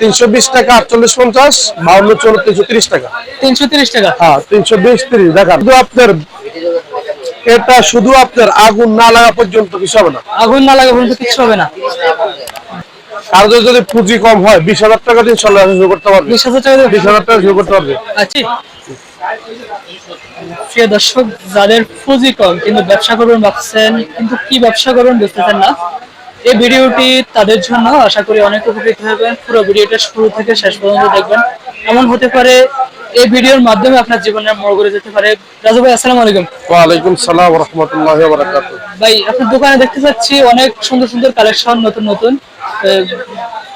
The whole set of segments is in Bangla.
তিনশো বিশ টাকা আটচল্লিশ পঞ্চাশ বাউন্ন চল্লিশ তিনশো তিরিশ টাকা। তিনশো তিরিশ টাকা? হ্যাঁ তিনশো বিশ তিরিশ দেখান। শুধু আপনার এটা শুধু আপনার আগুন না লাগা পর্যন্ত কিছু হবে না। আগুন না লাগে পর্যন্ত কিছু হবে না। কারও যদি পুঁজি কম হয় বিশ হাজার টাকা দিয়ে চলে শুরু করতে পারবে বিশ হাজার টাকা বিশ হাজার টাকা শুরু করতে পারবে আচ্ছা। প্রিয় দর্শক যাদের পুঁজি কম কিন্তু ব্যবসা করবেন ভাবছেন কিন্তু কি ব্যবসা করবেন বুঝতেছেন না। এই ভিডিওটি তাদের জন্য আশা করি অনেক উপকৃত হবেন। পুরো ভিডিওটা শুরু থেকে শেষ পর্যন্ত দেখবেন। এমন হতে পারে এই ভিডিওর মাধ্যমে আপনার জীবনের মোড় করে যেতে পারে। রাজু ভাই আসসালামু আলাইকুম। ওয়ালাইকুম সালাম রহমতুল্লাহ বারাকাত ভাই আপনার দোকানে দেখতে পাচ্ছি অনেক সুন্দর সুন্দর কালেকশন নতুন নতুন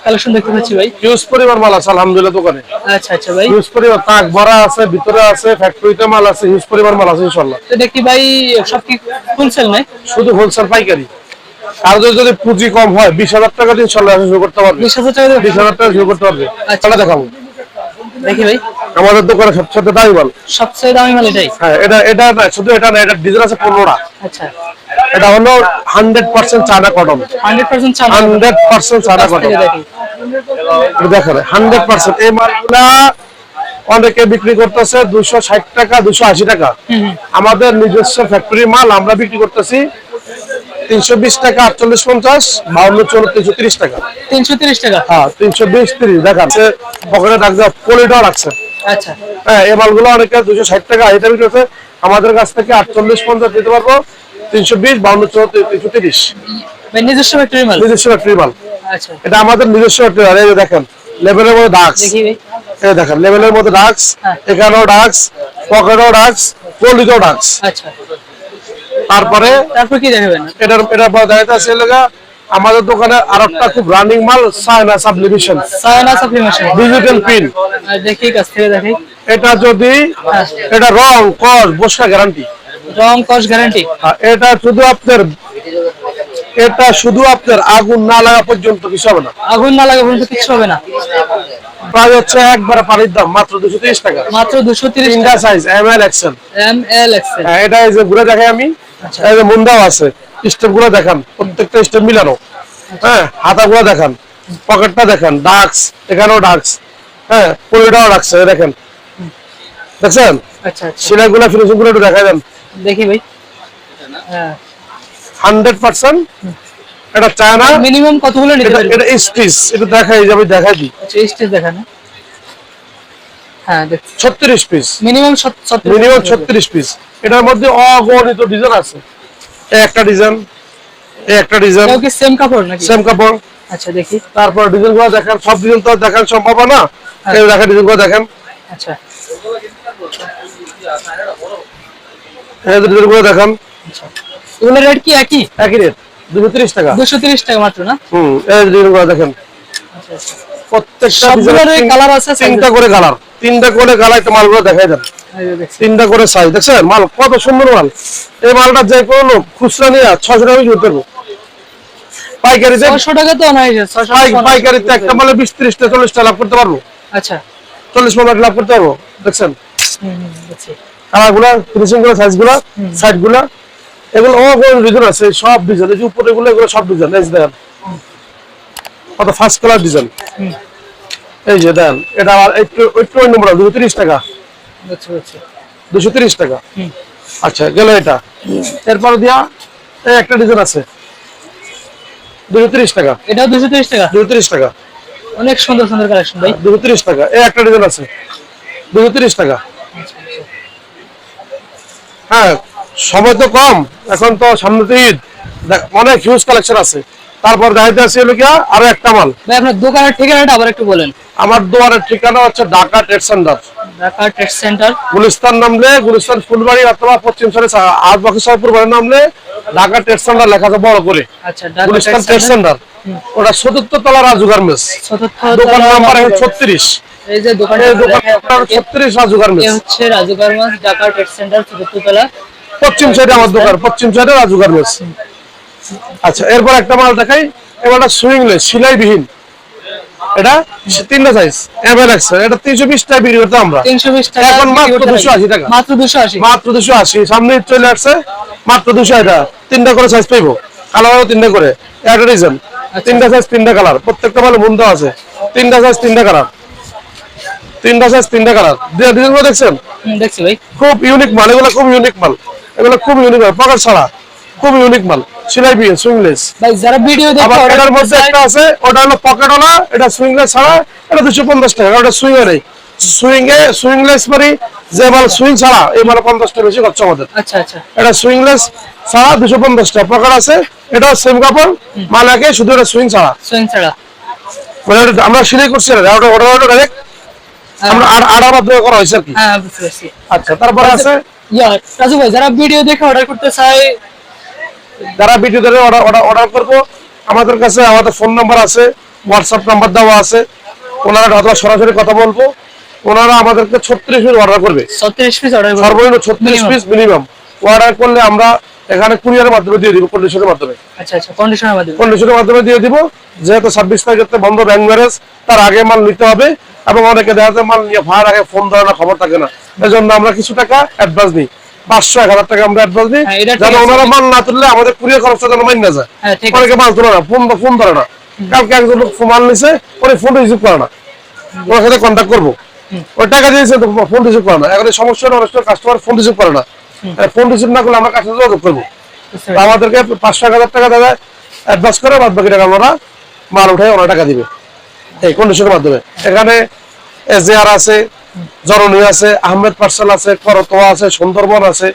কালেকশন দেখতে পাচ্ছি ভাই। ইউজ পরিবার মাল আছে আলহামদুলিল্লাহ দোকানে। আচ্ছা আচ্ছা ভাই। ইউজ পরিমাণ তাক ভরা আছে ভিতরে আছে ফ্যাক্টরিতে মাল আছে ইউজ পরিবার মাল আছে ইনশাল্লাহ তো দেখি ভাই সব কি হোলসেল নাই? শুধু হোলসেল পাইকারি। কারও যদি পুঁজি কম হয় বিশ হাজার টাকা দিয়ে চলে আসা শুরু করতে পারবে। বিশ হাজার টাকা বিশ হাজার টাকা শুরু করতে পারবে। আচ্ছা। তাহলে দেখাবো। দেখি ভাই। আমাদের দোকানে সবচেয়ে দামি মাল। সবচেয়ে দামি মাল এটাই? হ্যাঁ এটা এটা না শুধু এটা না এটা ডিজাইন আছে পনেরোটা। আচ্ছা। এটা হলো hundred percent China cotton. Hundred percent চাল হান্ড্রেড পার্সেন্ট চায়না কটন। দেখেন হান্ড্রেড পার্সেন্ট। এই মালগুলা অনেকে বিক্রি করতেছে দুশো ষাট টাকা দুশো আশি টাকা। আমাদের নিজস্ব ফ্যাক্টরি মাল আমরা বিক্রি করতেছি তিনশো বিশ টাকা আটচল্লিশ পঞ্চাশ বাউন্ন চল্লিশ তিনশো তিরিশ টাকা। তিনশো তিরিশ টাকা? হ্যাঁ তিনশো বিশ তিরিশ দেখান। পকেটে রাখছে পলিটাও রাখছে আচ্ছা। হ্যাঁ এই মালগুলো অনেকে দুশো ষাট টাকা এটা বিক্রি আমাদের কাছ থেকে আটচল্লিশ পঞ্চাশ দিতে পারব। তিনশো বিশ বাউন্ন চল্লিশ তিনশো তিরিশ। নিজস্ব ফ্যাক্টরি মাল? নিজস্ব ফ্যাক্টরি মাল। আচ্ছা। এটা আমাদের নিজস্ব ফ্যাক্টরি মাল। এই দেখেন লেভেলের মধ্যে ডাক্স দেখি এই দেখেন লেভেলের মধ্যে ডাক্স হ্যাঁ। এখানেও ডাক্স পকেটেও ডাক্স পলিতেও ডাক্স আচ্ছা। তারপরে তারপর কি দেখাবেন? এটার আমাদের দোকানে আর একটা খুব রানিং মাল সাইনা সাবলিমিশন সায়না ডিজিটাল পিন দেখি কাছ থেকে দেখি। এটা যদি হ্যাঁ। এটা রং কস বসা গ্যারান্টি রং কস্ট গ্যারান্টি এটা শুধু আপনার এটা শুধু আপনার আগুন না লাগা পর্যন্ত কিছু হবে না। আগুন না লাগা পর্যন্ত কিছু হবে না। প্রায় হচ্ছে একবারে পানির দাম মাত্র দুশো তিরিশ টাকা। মাত্র দুশো তিরিশ size M L XL M L XL এটা এই যে ঘুরে দেখাই আমি। আচ্ছা। মুন্ডাও আছে স্টেপগুলো দেখান প্রত্যেকটা স্টেপ মিলানো। হ্যাঁ হাতা গুলো দেখান পকেটটা দেখেন ডাক্স এখানেও ডাক্স হ্যাঁ পলিটাও রাখছে দেখেন। দেখছেন? আচ্ছা আচ্ছা। সেলাই গুলো ফিনিশিংগুলো একটু দেখাই দেন। দেখি ভাই। হ্যাঁ। Hundred percent. এটা চায়না। মিনিমাম কতগুলো নিতে এটা স্টিচ এটা দেখাই যে আমি দেখাই দিই। স্টেজ দেখান। হ্যাঁ দেখ ছত্রিশ পিস মিনিমাম সত্তর মিনিমাম ছত্রিশ পিস এটার মধ্যে অগণিত ডিজাইন আছে। একটা ডিজাইন একটা ডিজাইন কি সেম কাপড় নাকি? সেম কাপড়। আচ্ছা দেখি। তারপর ডিজাইনগুলো দেখেন। সব ডিজাইন তো দেখান সম্ভব না। এই দেখেন ডিজাইনগুলো দেখেন। আচ্ছা। এই ডিজাইনগুলো দেখেন। এগুলো রেট কি একই? একই রেট দুশো তিরিশ টাকা। দুশো তিরিশ টাকা মাত্র না? হুম এই ডিজাইনগুলো দেখেন। আচ্ছা আচ্ছা। প্রত্যেকটা সবগুলোর কালার আছে তিনটা করে কালার তিনটা করে কালার একটা মালগুলো দেখাই দেন। এই যে দেখছি। তিনটা করে সাইজ দেখছেন? মাল কত সুন্দর মাল। এই মালটা যে কোনো লোক খুচরা নিয়ে ছশো টাকা কিনতে পারব। পাইকারিতে ছশো টাকা তো অনায়াস পাইকারিতে একটা মালে বিশ ত্রিশটা চল্লিশটা লাভ করতে পারব। আচ্ছা। চল্লিশ লাভ করতে পারব দেখছেন। কালারগুলা ফিনিশিংগুলা সাইজগুলা সাইডগুলা এগুলো ও ডিজাইন আছে সব ডিজাইন উপরে গুলো এগুলো সব ডিজাইন দেখেন। কত ফার্স্ট কালার ডিজাইন এই যে দেন এটা একটু একটু অন্য দুশো তিরিশ টাকা। বুঝছি, বুঝছি। দুশো তিরিশ টাকা। আচ্ছা গেল এটা। এরপর দিয়া এই একটা ডিজাইন আছে। দুশো তিরিশ টাকা। এটাও দুশো তিরিশ টাকা? দুশো তিরিশ টাকা। অনেক সুন্দর সুন্দর কালেকশন ভাই। দুশো তিরিশ টাকা। এই একটা ডিজাইন আছে। দুশো তিরিশ টাকা। হ্যাঁ সময় তো কম। এখন তো সামনে তো ঈদ। অনেক হিউজ কালেকশন আছে। তারপর দেখাইতে আছে হলো গিয়া আরও একটা মাল। ভাই আপনার দোকানের ঠিকানাটা আবার একটু বলেন। আমার দোয়ারের ঠিকানা হচ্ছে Dhaka trade centre. Dhaka trade centre. Gulistan নামলে গুলিস্তান ফুলবাড়ি অথবা পশ্চিম সাইডে আজ বাকি সাহেবপুর বাড়ি নামলে ঢাকা ট্রেড সেন্টার লেখা আছে বড় করে। আচ্ছা গুলিস্তান ট্রেড সেন্টার। ওটা চতুর্থ তলা রাজু গার্মেন্টস। চতুর্থ দোকান নাম্বার ছত্রিশ। এই যে দোকানটা এই দোকান। ছত্রিশ রাজু গার্মেন্টস। হচ্ছে Raju garments Dhaka trade centre চতুর্থ তলা পশ্চিম সাইডে আমার দোকান পশ্চিম সাইডে রাজু গার্মেন্টস। আচ্ছা এরপর একটা মাল দেখাই। এবারটা সুইংলেস সিলাইবিহীন। এটা তিনটা সাইজ এটা তিনশো বিশ টাকা বিক্রি করতে আমরা। টাকা এখন মাত্র 280 পারি। টাকা। মাত্র দুশো আশি। মাত্র দুশো আশি। সামনে চলে আসছে মাত্র দুশো এটা তিনটা করে সাইজ পাইবো। কালারও তিনটা করে। একটা ডিজাইন তিনটা সাইজ তিনটা কালার প্রত্যেকটা মালে বন্ধ আছে। তিনটা সাইজ তিনটা কালার তিনটা সাইজ তিনটা কালার ডিজাইন দেখছেন? দেখছি ভাই। খুব ইউনিক মাল। এগুলো খুব ইউনিক মাল। এগুলো খুব ইউনিক মাল। পকেট ছাড়া খুব ইউনিক মাল। সিলাই বিয়ে সুইংলেস ভাই যারা ভিডিও দেখে এটার মধ্যে একটা আছে ওটা হলো পকেট ওলা এটা সুইংলেস ছাড়া এটা দুশো পঞ্চাশ টাকা ওটা সুইং সুইং এ সুইংলেস মানে যে মাল সুইং ছাড়া এই মাল পঞ্চাশ টাকা বেশি খরচ আমাদের আচ্ছা আচ্ছা। এটা সুইংলেস ছাড়া দুশো পঞ্চাশ টাকা। পকেট আছে এটা সেম কাপড় মাল একে শুধু এটা সুইং ছাড়া। সুইং ছাড়া। মানে আমরা সিলাই করছি না ওটা ওটা ওটা ডাইরেক্ট আমরা আড় আড়ার মাধ্যমে করা হয়েছে আর কি। হ্যাঁ বুঝতে পারছি। আচ্ছা তারপরে আছে ইয়া রাজু ভাই যারা ভিডিও দেখে অর্ডার করতে চায় যারা ভিডিও ধরে অর্ডার করব আমাদের কাছে আমাদের ফোন নাম্বার আছে হোয়াটসঅ্যাপ নাম্বার দেওয়া আছে। ওনারা অথবা সরাসরি কথা বলব ওনারা আমাদেরকে ছত্রিশ পিস অর্ডার করবে। সর্বনিম্ন ছত্রিশ পিস মিনিমাম অর্ডার করলে আমরা এখানে কুরিয়ারের মাধ্যমে দিয়ে দিব কন্ডিশনের মাধ্যমে। আচ্ছা আচ্ছা কন্ডিশনের মাধ্যমে। দিয়ে দিব যেহেতু ছাব্বিশ তারিখে বন্ধ ব্যাংক ম্যারেজ তার আগে মাল নিতে হবে এবং অনেকে দেখা যায় মাল নিয়ে ভাড়ার আগে ফোন ধরে খবর থাকে না। এই জন্য আমরা কিছু টাকা অ্যাডভান্স নিই। পাঁচশো এক হাজার টাকা আমরা অ্যাডভান্স নিই হ্যাঁ, যেন ওনারা মাল না তুললে আমাদের কুরিয়ার খরচটা যেন মাইন না যায়। হ্যাঁ অনেকে মাল তোলে না ফোন ফোন ধরে না। কালকে একজন লোক মাল নিছে ওই ফোন রিসিভ করে না। ওনার সাথে কন্ট্যাক্ট করব। ওই টাকা দিয়েছে ফোন রিসিভ করে না। এখন এই সমস্যা অনেক কাস্টমার ফোন রিসিভ করে না। ফোন রিসিভ না করলে আমরা কাছে যোগাযোগ করব। আমাদেরকে পাঁচশো এক হাজার টাকা দেবে অ্যাডভান্স করে বাদ বাকি টাকা আমরা মাল উঠে ওনার টাকা দিবে। এই কন্ডিশনের মাধ্যমে। এখানে এজেআর আছে জরনি আছে আহমেদ পার্সেল আছে করতোয়া আছে সুন্দরবন আছে।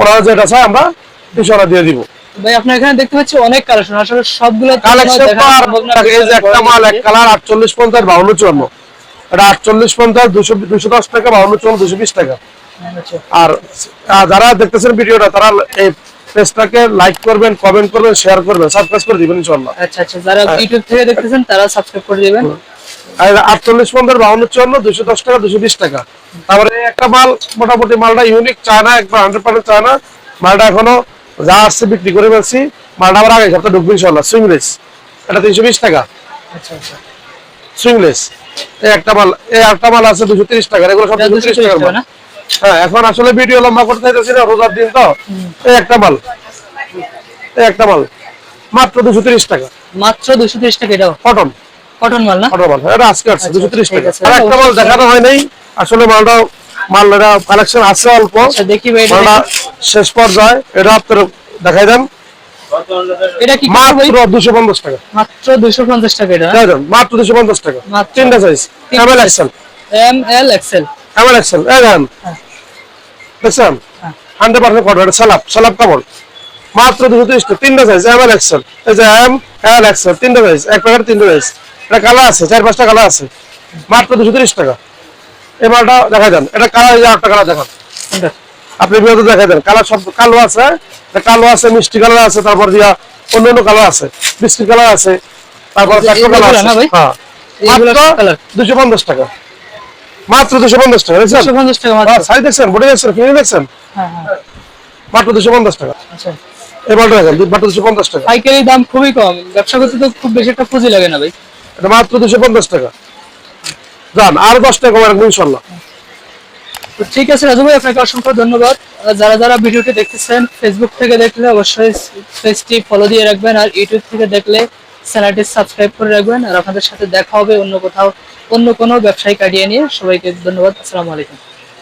ওনারা যেটা চায় আমরা ইনশাল্লাহ দিয়ে দিব। ভাই আপনার এখানে দেখতে পাচ্ছি অনেক কালেকশন আসলে সবগুলো কালেকশন এই যে একটা মাল এক কালার আটচল্লিশ পঞ্চাশ বাউন্ন চুয়ান্ন। এটা আটচল্লিশ পঞ্চাশ দুশো দুশো দশ টাকা বাউন্ন চুয়ান্ন দুশো বিশ টাকা। আচ্ছা। আর যারা দেখতেছেন ভিডিওটা তারা এই পেজটাকে লাইক করবেন কমেন্ট করবেন শেয়ার করবেন সাবস্ক্রাইব করে দিবেন ইনশাল্লাহ আচ্ছা আচ্ছা যারা ইউটিউব থেকে দেখতেছেন তারা সাবস্ক্রাইব করে দিবেন। আটচল্লিশ পনেরো বাউন্ন চুয়ান্ন দুশো দশ টাকা দুশো বিশ টাকা। তারপরে একটা মাল মোটামুটি মালটা ইউনিক চায়না একবার হান্ড্রেড পার্সেন্ট চায়না। মালটা এখনও যা আসছে বিক্রি করে ফেলছি। মালটা আবার আগে সপ্তাহে ঢুকবে ইনশাল্লাহ সুইংলেস এটা তিনশো বিশ টাকা। আচ্ছা আচ্ছা। সুইংলেস এই একটা মাল এই একটা মাল আছে দুশো তিরিশ টাকা এগুলো সব এটা দুশো তিরিশ 230 টাকার টাকা মাল। না হ্যাঁ এখন আসলে ভিডিও লম্বা করতে চাইতেছি না রোজার দিন তো। এই একটা মাল। এই একটা মাল। মাত্র দুশো তিরিশ টাকা। মাত্র দুশো তিরিশ টাকা এটাও। কটন কটন মাল না? কটন মাল এটা আজকে আসছে দুশো তিরিশ ঠিক টাকা আর একটা মাল দেখানো হয় নাই আসলে মালটা মাল এটা কালেকশন আছে অল্প। আচ্ছা দেখি ভাই এটা। শেষ পর্যায়ে এটা আপনার দেখাই দেন। এটা কি মাত্র দুশো পঞ্চাশ টাকা। মাত্র দুশো পঞ্চাশ টাকা এটা? দেন মাত্র দুশো পঞ্চাশ টাকা। মাত্র। তিনটা size M L. XL M L XL M L XL এই হ্যাঁ। দেখছেন? হ্যাঁ। কটন এটা সালাপ সালাপ কাপড়। মাত্র দুশো তিরিশ টাকা তিনটা সাইজ এম এল এক্সেল এই যে এম এল এক্সেল তিনটা সাইজ এক প্যাকেট তিনটা সাইজ এটা কালার আছে চার পাঁচটা কালার আছে। মাত্র দুশো তিরিশ টাকা। এই মালটা দেখা যান এটা যে আটটা কালার দেখান। আপনি বিরত দেখাই দেন কালার সব কালো আছে কালো আছে মিষ্টি কালার আছে তারপর দিয়া অন্য অন্য কালার আছে বিস্কিট কালার আছে। তারপর? হ্যাঁ? দুশো পঞ্চাশ টাকা। মাত্র দুশো পঞ্চাশ টাকা মাত্র। সাইজ দেখছেন? বডি দেখছেন? ফিনিশ দেখছেন? হ্যাঁ হ্যাঁ। মাত্র দুশো পঞ্চাশ টাকা। আচ্ছা। মালটা দেখেন মাত্র দুশো পঞ্চাশ টাকা। পাইকারি দাম খুবই কম। ব্যবসা করতে তো খুব বেশি একটা পুঁজি লাগে না ভাই। এটা মাত্র দুশো পঞ্চাশ টাকা। যান, আর দশ টাকা কমে রাখব ইনশাল্লাহ। ঠিক আছে রাজু ভাই, আপনাকে অসংখ্য ধন্যবাদ। যারা যারা ভিডিওটি দেখতেছেন ফেসবুক থেকে দেখলে অবশ্যই পেজটি ফলো দিয়ে রাখবেন আর ইউটিউব থেকে দেখলে চ্যানেলটি সাবস্ক্রাইব করে রাখবেন। আর আপনাদের সাথে দেখা হবে অন্য কোথাও, অন্য কোনো ব্যবসায়িক আইডিয়া নিয়ে। সবাইকে ধন্যবাদ, আসসালামু আলাইকুম।